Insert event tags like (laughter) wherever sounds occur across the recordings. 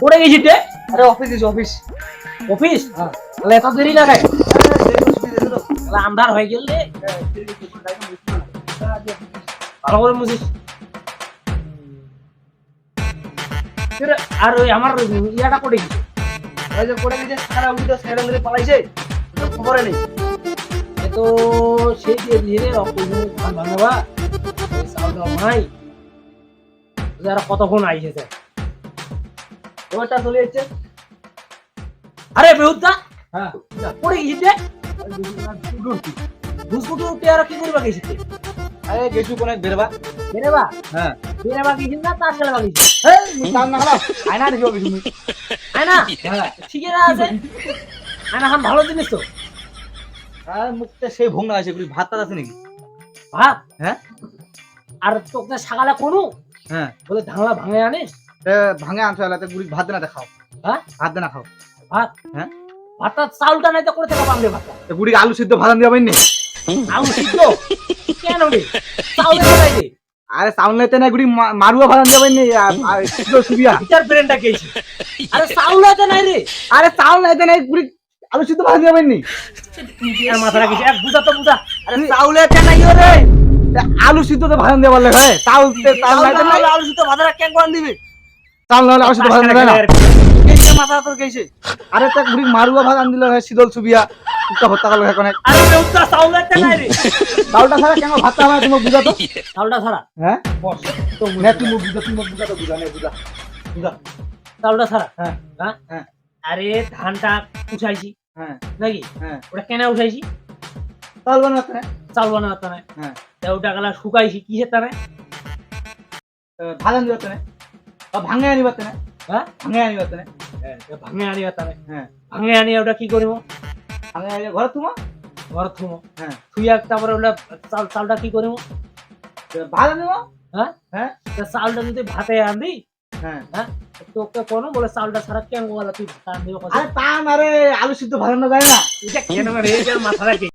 পড়ে গেছিস রে আরে অফিস গেছি অফিস অফিস হ্যাঁ। এত দেরি না খাই হ্যাঁ, তাহলে আন্ধার হয়ে গেলে ভালো করে মুছিস আর ওই আমার ইয়াটা পড়ে গেছে। ওই যে পড়ে গেছে সারা উল্টো সাইডে ধরে পালাইছে খবরে নেই। এ তো সেই যে ধীরে রক্ত ধান ভাঙবা চাউল যারা কতক্ষণ আইসেছে ওটা চলে যাচ্ছে আরে বেহুদা হ্যাঁ। পড়ে গেছিস রে? দুষ্কুটি উঠে আর কি করবা গেছিস আরে গেছু কোনে বেরবা বেরেবা হ্যাঁ। বেরেবা গেছিস না খেলা গেছিস? মুই না খারাপ আয়না দেখি অফিস মুই আয় না হ্যাঁ। ঠিকই না আছে। আয় না খান ভালো জিনিস তো। আর মুখটা সেই ভোংনা আছে গুলি ভাত আছে নাকি? ভাত? হ্যাঁ। আর তোকে সকালে কোনো হ্যাঁ। বলে ধানলা ভাঙে আনে এ, ভাঙে আনছো আলাতে গুলি ভাত দেনা দেখাও। হ্যাঁ? ভাত দেনা খাও। ভাত? হ্যাঁ? ভাতটা চাউলটা নাই তো করে থেকে ভাতটা এ গুড়ি আলু সিদ্ধ ভাত দিয়ে পাইনি আলু সিদ্ধ? কেন রে? চাউলের বেলায় রে আরে সামনেতে না গুড়ি মারুয়া ভাত দিয়ে পাইনি সিদ্ধ সুবিয়া ভিতর ব্রেনটা গেছে আরে চাউলটা নাই রে। আরে চাউল নাইতে নাই গুড়ি আলু সিদ্ধ ভাত পাইনি আর মাথাটা গেছে এক বুঝা তো বুঝা। আরে চাউলে তে নাই রে। আলু সিদ্ধ তো ভাত দিয়ে পারলে হয় চাউল তে চাউল নাইতে নাই? আলু সিদ্ধ ভাতটা কেন করে দিবি। নাহলে ভাত দিয়ে না। মাথা তোর গেছে। আরে তা গুড়ি মারুয়া ভাত আন দিলে হয় শীতল সুবিয়া উল্টা হত্যা করল এখন আরে নাই রে। চাউলটা ছাড়া কেন ভাতটা আমার তুমি বুঝা তো? চাউলটা ছাড়া? হ্যাঁ? বস তো না তুমি বুঝা তুমি বুঝা তো বুঝা নেই বুঝা। বুঝা। চাউলটা ছাড়া? হ্যাঁ। হ্যাঁ? হ্যাঁ। আরে ধানটা উঠাইছি। হ্যাঁ। নাকি? হ্যাঁ। ওটা কেন উঠাইছি। চাউল বানাতে না। চাউল বানাতে নাই হ্যাঁ। তা ওটা গেলা শুকাইছি কিসের তারে ভাত আনতে না। ভাঙে আনি পারতে না হ্যাঁ ভাঙে আনি পারতে না ভাঙে আনি তারে হ্যাঁ ভাঙে আনি ওটা কি করিব ভাঙে আনি ঘরে তোমার ঘর থুমো। হ্যাঁ থুইয়া তারপরে ওটা চাল চালটা কি করিব ভাত আনিব। হ্যাঁ হ্যাঁ তা চালটা যদি ভাতে আনবি হ্যাঁ হ্যাঁ তোকে কোনো বলে চালটা ছাড়া কেন বলে তুই ভাত আনবি আরে তা না রে আলু সিদ্ধ ভালো না যায় না। এটা কেন রে এটা মাথা রাখি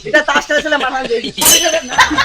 এটা তাস খেলে মাথা দিয়ে (laughs)